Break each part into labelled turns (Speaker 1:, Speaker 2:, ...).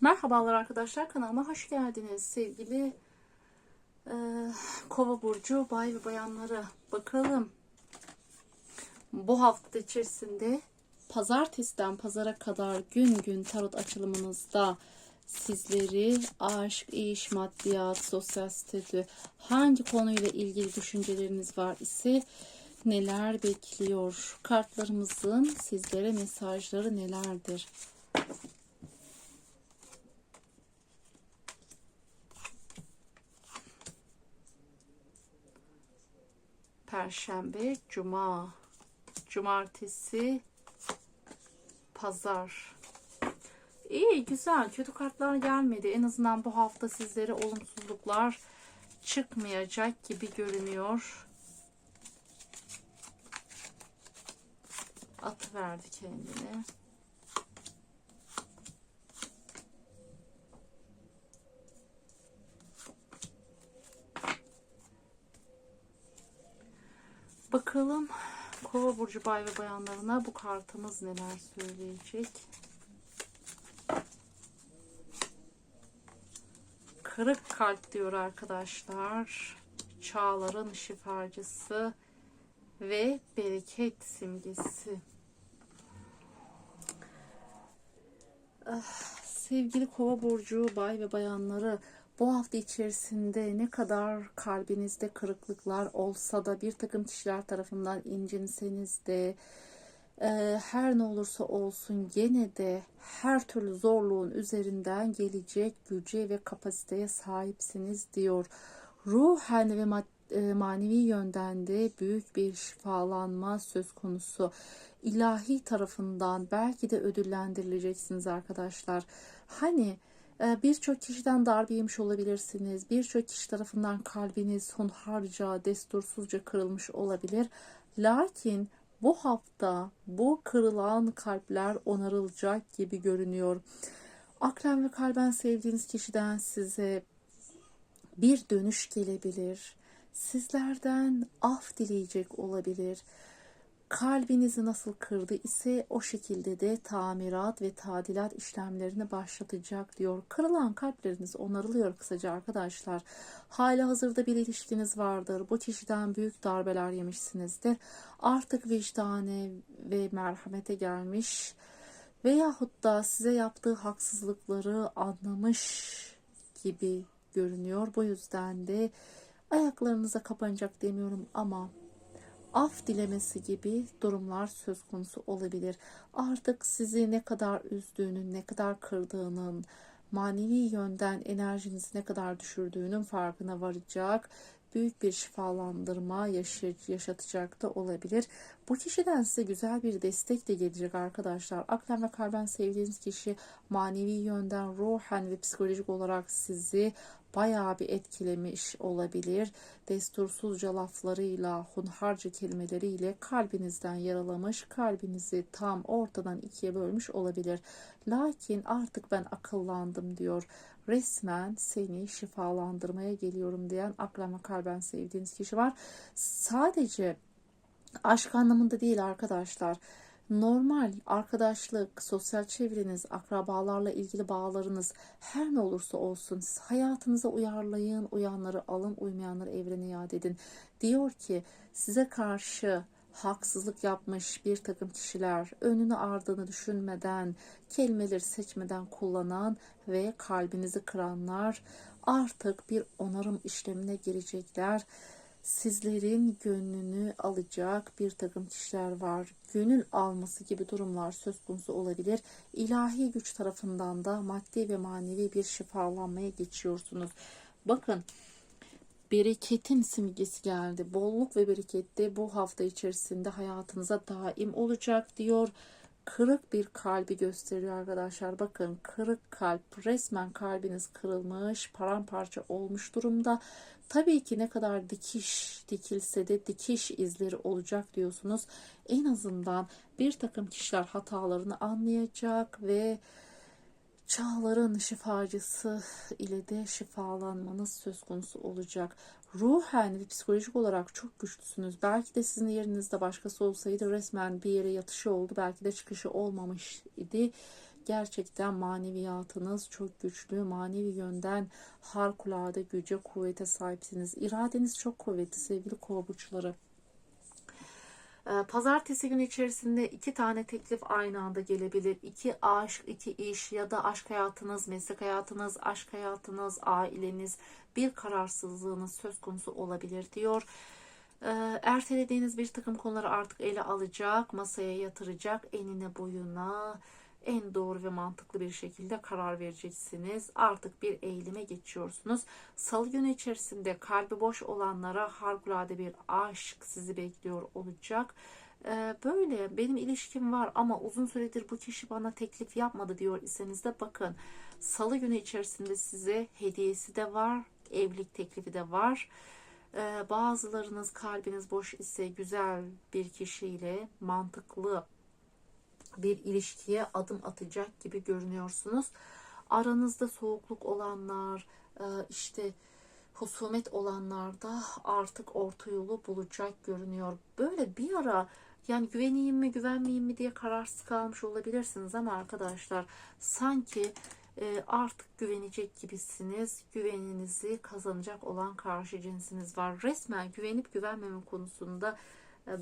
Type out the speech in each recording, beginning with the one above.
Speaker 1: Merhabalar arkadaşlar kanalıma hoş geldiniz sevgili e, kova burcu bay ve bayanları bakalım bu hafta içerisinde pazartesiden pazara kadar gün gün tarot açılımınızda sizleri aşk, iş, maddiyat, sosyal statü hangi konuyla ilgili düşünceleriniz var ise neler bekliyor? Kartlarımızın sizlere mesajları nelerdir? Perşembe, Cuma, Cumartesi, Pazar. İyi, güzel. Kötü kartlar gelmedi. En azından bu hafta sizlere olumsuzluklar çıkmayacak gibi görünüyor. Atı verdi kendine. Bakalım Kova burcu bay ve bayanlarına bu kartımız neler söyleyecek. Kırık kalp diyor arkadaşlar. Çağların şifacısı ve bereket simgesi. Ah, sevgili kova burcu bay ve bayanları bu hafta içerisinde ne kadar kalbinizde kırıklıklar olsa da bir takım kişiler tarafından incinseniz de e, her ne olursa olsun gene de her türlü zorluğun üzerinden gelecek güce ve kapasiteye sahipsiniz diyor. Ruhen ve e, manevi yönden de büyük bir şifalanma söz konusu. İlahi tarafından belki de ödüllendirileceksiniz arkadaşlar. Hani birçok kişiden darbe yemiş olabilirsiniz. Birçok kişi tarafından kalbiniz hunharca, destursuzca kırılmış olabilir. Lakin bu hafta bu kırılan kalpler onarılacak gibi görünüyor. Aklen ve kalben sevdiğiniz kişiden size bir dönüş gelebilir. Sizlerden af dileyecek olabilir kalbinizi nasıl kırdı ise o şekilde de tamirat ve tadilat işlemlerini başlatacak diyor. Kırılan kalpleriniz onarılıyor kısaca arkadaşlar. Hala hazırda bir ilişkiniz vardır. Bu kişiden büyük darbeler yemişsinizdir. Artık vicdane ve merhamete gelmiş veyahut da size yaptığı haksızlıkları anlamış gibi görünüyor. Bu yüzden de ayaklarınıza kapanacak demiyorum ama af dilemesi gibi durumlar söz konusu olabilir. Artık sizi ne kadar üzdüğünün, ne kadar kırdığının, manevi yönden enerjinizi ne kadar düşürdüğünün farkına varacak büyük bir şifalandırma yaşatacak da olabilir. Bu kişiden size güzel bir destek de gelecek arkadaşlar. Aklen ve kalben sevdiğiniz kişi manevi yönden ruhen ve psikolojik olarak sizi bayağı bir etkilemiş olabilir. Destursuzca laflarıyla, hunharca kelimeleriyle kalbinizden yaralamış, kalbinizi tam ortadan ikiye bölmüş olabilir. Lakin artık ben akıllandım diyor. Resmen seni şifalandırmaya geliyorum diyen ve kalben sevdiğiniz kişi var. Sadece aşk anlamında değil arkadaşlar normal arkadaşlık, sosyal çevreniz, akrabalarla ilgili bağlarınız her ne olursa olsun siz hayatınıza uyarlayın, uyanları alın, uymayanları evrene iade edin. Diyor ki size karşı haksızlık yapmış bir takım kişiler önünü ardını düşünmeden, kelimeleri seçmeden kullanan ve kalbinizi kıranlar artık bir onarım işlemine girecekler sizlerin gönlünü alacak bir takım kişiler var. Gönül alması gibi durumlar söz konusu olabilir. İlahi güç tarafından da maddi ve manevi bir şifalanmaya geçiyorsunuz. Bakın bereketin simgesi geldi. Bolluk ve bereket de bu hafta içerisinde hayatınıza daim olacak diyor. Kırık bir kalbi gösteriyor arkadaşlar. Bakın kırık kalp resmen kalbiniz kırılmış, paramparça olmuş durumda. Tabii ki ne kadar dikiş dikilse de dikiş izleri olacak diyorsunuz. En azından bir takım kişiler hatalarını anlayacak ve çağların şifacısı ile de şifalanmanız söz konusu olacak. Ruhen ve psikolojik olarak çok güçlüsünüz. Belki de sizin yerinizde başkası olsaydı resmen bir yere yatışı oldu. Belki de çıkışı olmamış idi gerçekten maneviyatınız çok güçlü. Manevi yönden harikulade güce, kuvvete sahipsiniz. İradeniz çok kuvvetli sevgili kova. Ee, Pazartesi günü içerisinde iki tane teklif aynı anda gelebilir. İki aşk, iki iş ya da aşk hayatınız, meslek hayatınız, aşk hayatınız, aileniz bir kararsızlığınız söz konusu olabilir diyor. Ee, Ertelediğiniz bir takım konuları artık ele alacak, masaya yatıracak, enine boyuna en doğru ve mantıklı bir şekilde karar vereceksiniz. Artık bir eğilime geçiyorsunuz. Salı günü içerisinde kalbi boş olanlara harikulade bir aşk sizi bekliyor olacak. Ee, Böyle benim ilişkim var ama uzun süredir bu kişi bana teklif yapmadı diyor iseniz de bakın. Salı günü içerisinde size hediyesi de var, evlilik teklifi de var. Ee, Bazılarınız kalbiniz boş ise güzel bir kişiyle mantıklı bir ilişkiye adım atacak gibi görünüyorsunuz. Aranızda soğukluk olanlar, e, işte husumet olanlar da artık orta yolu bulacak görünüyor. Böyle bir ara yani güveneyim mi güvenmeyeyim mi diye kararsız kalmış olabilirsiniz ama arkadaşlar sanki e, artık güvenecek gibisiniz. Güveninizi kazanacak olan karşı cinsiniz var. Resmen güvenip güvenmeme konusunda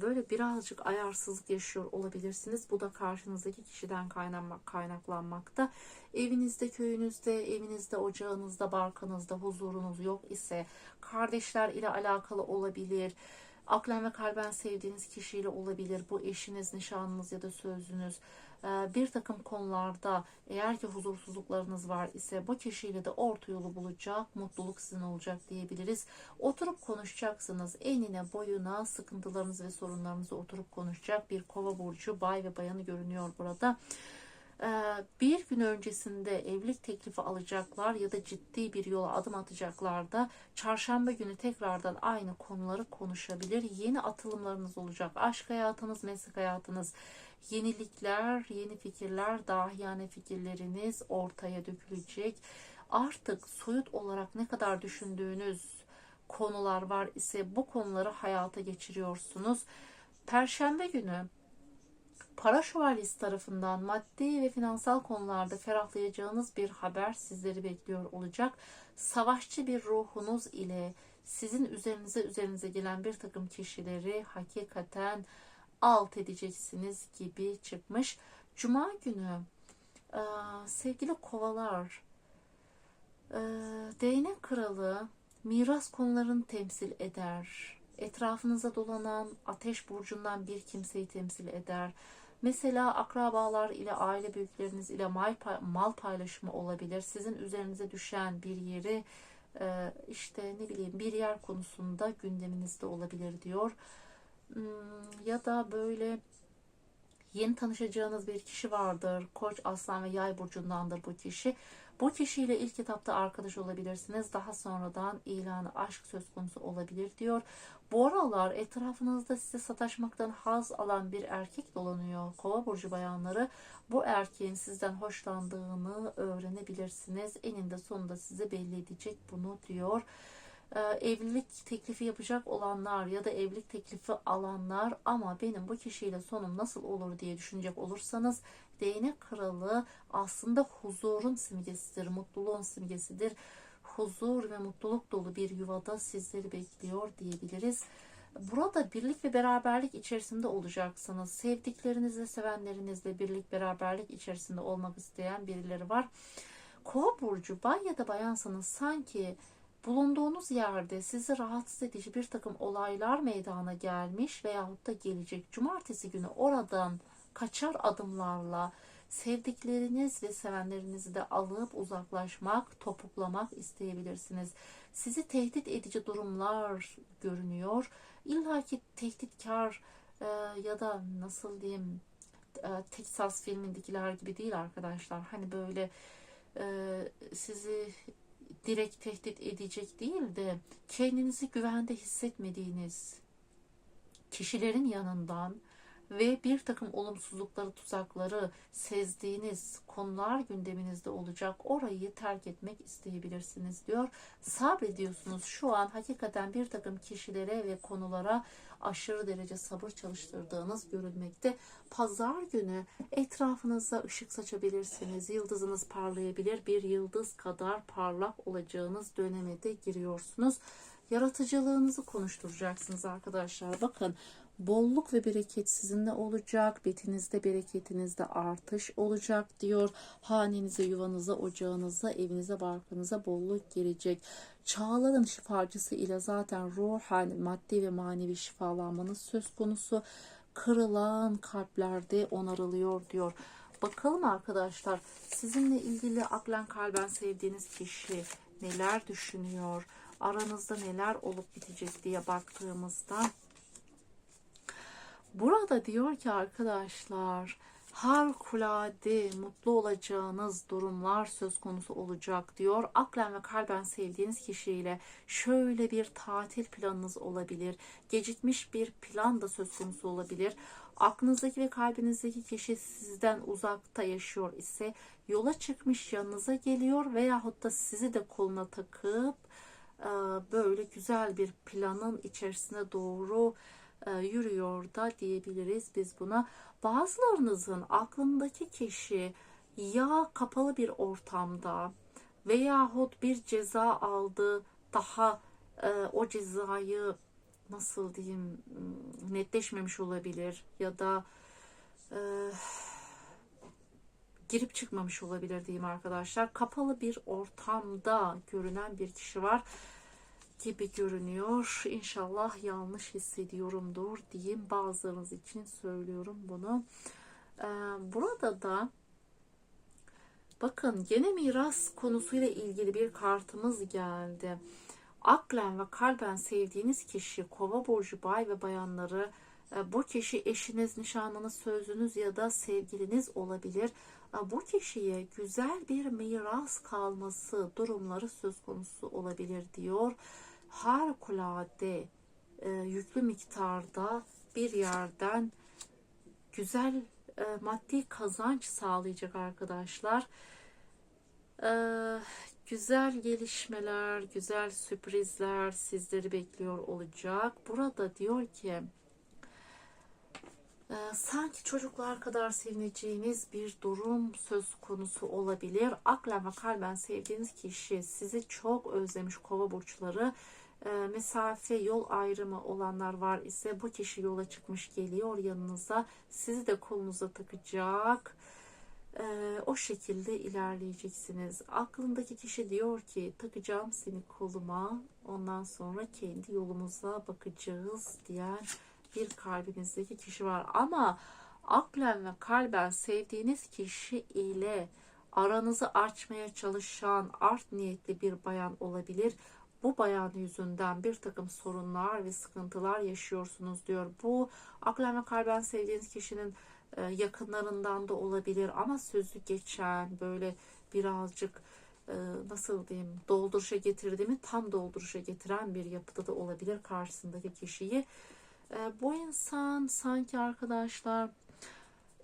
Speaker 1: böyle birazcık ayarsızlık yaşıyor olabilirsiniz. Bu da karşınızdaki kişiden kaynaklanmak, kaynaklanmakta. Evinizde, köyünüzde, evinizde, ocağınızda, barkanızda huzurunuz yok ise kardeşler ile alakalı olabilir. Aklen ve kalben sevdiğiniz kişiyle olabilir. Bu eşiniz, nişanınız ya da sözünüz. Ee, Bir takım konularda eğer ki huzursuzluklarınız var ise bu kişiyle de orta yolu bulacak, mutluluk sizin olacak diyebiliriz. Oturup konuşacaksınız. Enine boyuna sıkıntılarınız ve sorunlarınızı oturup konuşacak bir kova burcu bay ve bayanı görünüyor burada. Ee, bir gün öncesinde evlilik teklifi alacaklar ya da ciddi bir yola adım atacaklar da çarşamba günü tekrardan aynı konuları konuşabilir. Yeni atılımlarınız olacak. Aşk hayatınız, meslek hayatınız, yenilikler, yeni fikirler, dahiyane fikirleriniz ortaya dökülecek. Artık soyut olarak ne kadar düşündüğünüz konular var ise bu konuları hayata geçiriyorsunuz. Perşembe günü para şövalyesi tarafından maddi ve finansal konularda ferahlayacağınız bir haber sizleri bekliyor olacak. Savaşçı bir ruhunuz ile sizin üzerinize üzerinize gelen bir takım kişileri hakikaten alt edeceksiniz gibi çıkmış. Cuma günü e, sevgili kovalar e, değnek kralı miras konularını temsil eder. Etrafınıza dolanan ateş burcundan bir kimseyi temsil eder. Mesela akrabalar ile aile büyükleriniz ile mal, mal paylaşımı olabilir. Sizin üzerinize düşen bir yeri e, işte ne bileyim bir yer konusunda gündeminizde olabilir diyor. Hmm, Ya da böyle yeni tanışacağınız bir kişi vardır. Koç, aslan ve yay burcundandır bu kişi. Bu kişiyle ilk etapta arkadaş olabilirsiniz. Daha sonradan ilanı aşk söz konusu olabilir diyor. Bu aralar etrafınızda size sataşmaktan haz alan bir erkek dolanıyor. Kova burcu bayanları bu erkeğin sizden hoşlandığını öğrenebilirsiniz. Eninde sonunda size belli edecek bunu diyor. Ee, evlilik teklifi yapacak olanlar ya da evlilik teklifi alanlar ama benim bu kişiyle sonum nasıl olur diye düşünecek olursanız değnek kralı aslında huzurun simgesidir, mutluluğun simgesidir. Huzur ve mutluluk dolu bir yuvada sizleri bekliyor diyebiliriz. Burada birlik ve beraberlik içerisinde olacaksınız. Sevdiklerinizle, sevenlerinizle birlik, beraberlik içerisinde olmak isteyen birileri var. Kova burcu bay ya da bayansanız sanki bulunduğunuz yerde sizi rahatsız edici bir takım olaylar meydana gelmiş veyahut da gelecek. Cumartesi günü oradan kaçar adımlarla sevdikleriniz ve sevenlerinizi de alıp uzaklaşmak, topuklamak isteyebilirsiniz. Sizi tehdit edici durumlar görünüyor. İlla ki tehditkar e, ya da nasıl diyeyim e, Texas filmindekiler gibi değil arkadaşlar. Hani böyle e, sizi direkt tehdit edecek değil de kendinizi güvende hissetmediğiniz kişilerin yanından ve bir takım olumsuzlukları, tuzakları sezdiğiniz konular gündeminizde olacak. Orayı terk etmek isteyebilirsiniz diyor. Sabrediyorsunuz. Şu an hakikaten bir takım kişilere ve konulara aşırı derece sabır çalıştırdığınız görülmekte. Pazar günü etrafınıza ışık saçabilirsiniz. Yıldızınız parlayabilir. Bir yıldız kadar parlak olacağınız döneme de giriyorsunuz. Yaratıcılığınızı konuşturacaksınız arkadaşlar. Bakın bolluk ve bereket sizinle olacak. Betinizde, bereketinizde artış olacak diyor. Hanenize, yuvanıza, ocağınıza, evinize, barkınıza bolluk gelecek. Çağların şifacısı ile zaten ruhen, maddi ve manevi şifalanmanız söz konusu. Kırılan kalplerde onarılıyor diyor. Bakalım arkadaşlar sizinle ilgili aklen kalben sevdiğiniz kişi neler düşünüyor? Aranızda neler olup bitecek diye baktığımızda Burada diyor ki arkadaşlar harikulade mutlu olacağınız durumlar söz konusu olacak diyor. Aklen ve kalben sevdiğiniz kişiyle şöyle bir tatil planınız olabilir. Gecikmiş bir plan da söz konusu olabilir. Aklınızdaki ve kalbinizdeki kişi sizden uzakta yaşıyor ise yola çıkmış yanınıza geliyor veyahut da sizi de koluna takıp böyle güzel bir planın içerisine doğru yürüyor da diyebiliriz biz buna. Bazılarınızın aklındaki kişi ya kapalı bir ortamda veyahut bir ceza aldı daha e, o cezayı nasıl diyeyim hmm, netleşmemiş olabilir ya da e, girip çıkmamış olabilir diyeyim arkadaşlar. Kapalı bir ortamda görünen bir kişi var gibi görünüyor. İnşallah yanlış hissediyorumdur diyeyim. Bazılarınız için söylüyorum bunu. Ee, burada da bakın gene miras konusuyla ilgili bir kartımız geldi. Aklen ve kalben sevdiğiniz kişi, kova burcu bay ve bayanları, e, bu kişi eşiniz, nişanlınız, sözünüz ya da sevgiliniz olabilir. E, bu kişiye güzel bir miras kalması durumları söz konusu olabilir diyor harikulade e, yüklü miktarda bir yerden güzel e, maddi kazanç sağlayacak arkadaşlar. E, güzel gelişmeler, güzel sürprizler sizleri bekliyor olacak. Burada diyor ki e, sanki çocuklar kadar sevineceğiniz bir durum söz konusu olabilir. Aklen ve kalben sevdiğiniz kişi sizi çok özlemiş kova burçları mesafe yol ayrımı olanlar var ise bu kişi yola çıkmış geliyor yanınıza. Sizi de kolunuza takacak. E, o şekilde ilerleyeceksiniz. Aklındaki kişi diyor ki takacağım seni koluma. Ondan sonra kendi yolumuza bakacağız. diyen bir kalbinizdeki kişi var. Ama aklen ve kalben sevdiğiniz kişi ile aranızı açmaya çalışan art niyetli bir bayan olabilir bu bayan yüzünden bir takım sorunlar ve sıkıntılar yaşıyorsunuz diyor. Bu aklen ve kalben sevdiğiniz kişinin e, yakınlarından da olabilir ama sözü geçen böyle birazcık e, nasıl diyeyim dolduruşa getirdiğimi tam dolduruşa getiren bir yapıda da olabilir karşısındaki kişiyi. E, bu insan sanki arkadaşlar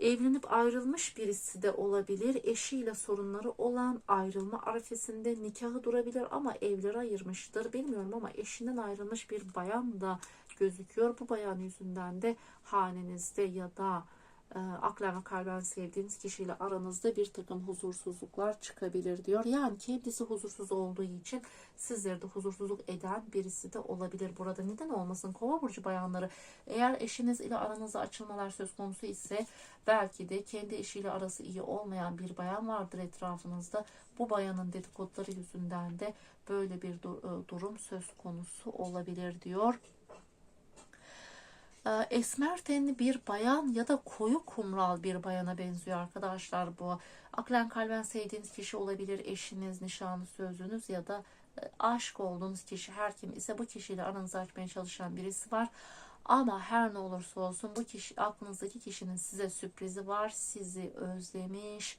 Speaker 1: Evlenip ayrılmış birisi de olabilir. Eşiyle sorunları olan ayrılma arifesinde nikahı durabilir ama evleri ayırmıştır. Bilmiyorum ama eşinden ayrılmış bir bayan da gözüküyor. Bu bayan yüzünden de hanenizde ya da aklen ve kalben sevdiğiniz kişiyle aranızda bir takım huzursuzluklar çıkabilir diyor. Yani kendisi huzursuz olduğu için sizleri de huzursuzluk eden birisi de olabilir burada. Neden olmasın? Kova burcu bayanları eğer eşiniz ile aranızda açılmalar söz konusu ise belki de kendi eşiyle arası iyi olmayan bir bayan vardır etrafınızda. Bu bayanın dedikoduları yüzünden de böyle bir e, durum söz konusu olabilir diyor. Ee, esmer tenli bir bayan ya da koyu kumral bir bayana benziyor arkadaşlar bu. Aklen kalben sevdiğiniz kişi olabilir eşiniz, nişanlı sözünüz ya da e, aşık olduğunuz kişi her kim ise bu kişiyle aranızı açmaya çalışan birisi var. Ama her ne olursa olsun bu kişi aklınızdaki kişinin size sürprizi var. Sizi özlemiş.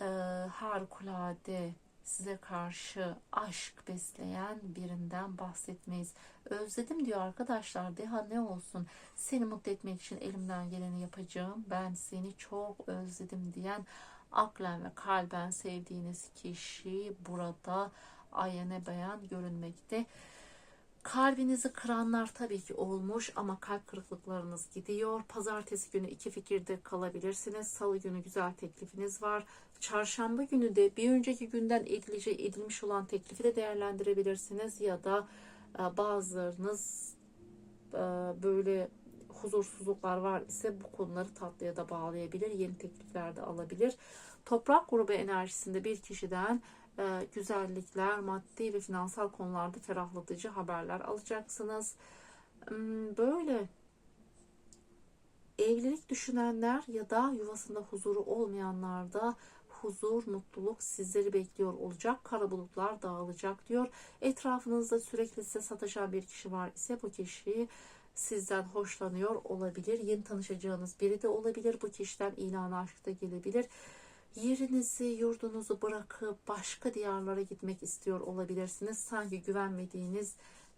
Speaker 1: E, harikulade size karşı aşk besleyen birinden bahsetmeyiz. Özledim diyor arkadaşlar. Deha ne olsun? Seni mutlu etmek için elimden geleni yapacağım. Ben seni çok özledim diyen aklen ve kalben sevdiğiniz kişi burada ayene beyan görünmekte. Kalbinizi kıranlar tabii ki olmuş ama kalp kırıklıklarınız gidiyor. Pazartesi günü iki fikirde kalabilirsiniz. Salı günü güzel teklifiniz var. Çarşamba günü de bir önceki günden edilecek edilmiş olan teklifi de değerlendirebilirsiniz ya da e, bazılarınız e, böyle huzursuzluklar var ise bu konuları tatlıya da bağlayabilir. Yeni teklifler de alabilir. Toprak grubu enerjisinde bir kişiden e, güzellikler, maddi ve finansal konularda ferahlatıcı haberler alacaksınız. Hmm, Böyle evlilik düşünenler ya da yuvasında huzuru olmayanlar da huzur, mutluluk sizleri bekliyor olacak. Kara bulutlar dağılacak diyor. Etrafınızda sürekli size sataşan bir kişi var ise bu kişi sizden hoşlanıyor olabilir. Yeni tanışacağınız biri de olabilir. Bu kişiden ilan aşk da gelebilir. Yerinizi, yurdunuzu bırakıp başka diyarlara gitmek istiyor olabilirsiniz. Sanki güvenmediğiniz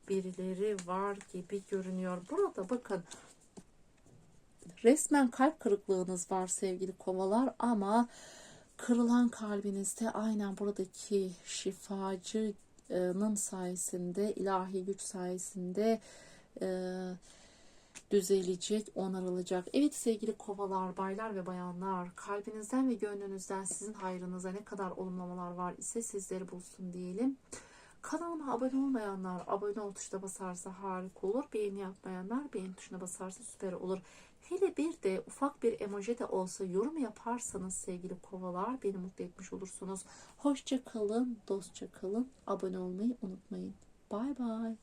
Speaker 1: birileri var gibi görünüyor. Burada bakın resmen kalp kırıklığınız var sevgili kovalar ama kırılan kalbinizde aynen buradaki şifacının sayesinde, ilahi güç sayesinde e, düzelecek, onarılacak. Evet sevgili kovalar, baylar ve bayanlar, kalbinizden ve gönlünüzden sizin hayrınıza ne kadar olumlamalar var ise sizleri bulsun diyelim. Kanalıma abone olmayanlar abone ol tuşuna basarsa harika olur. Beğeni yapmayanlar beğeni tuşuna basarsa süper olur. Hele bir de ufak bir emoji de olsa yorum yaparsanız sevgili kovalar beni mutlu etmiş olursunuz. Hoşça kalın, dostça kalın. Abone olmayı unutmayın. Bay bay.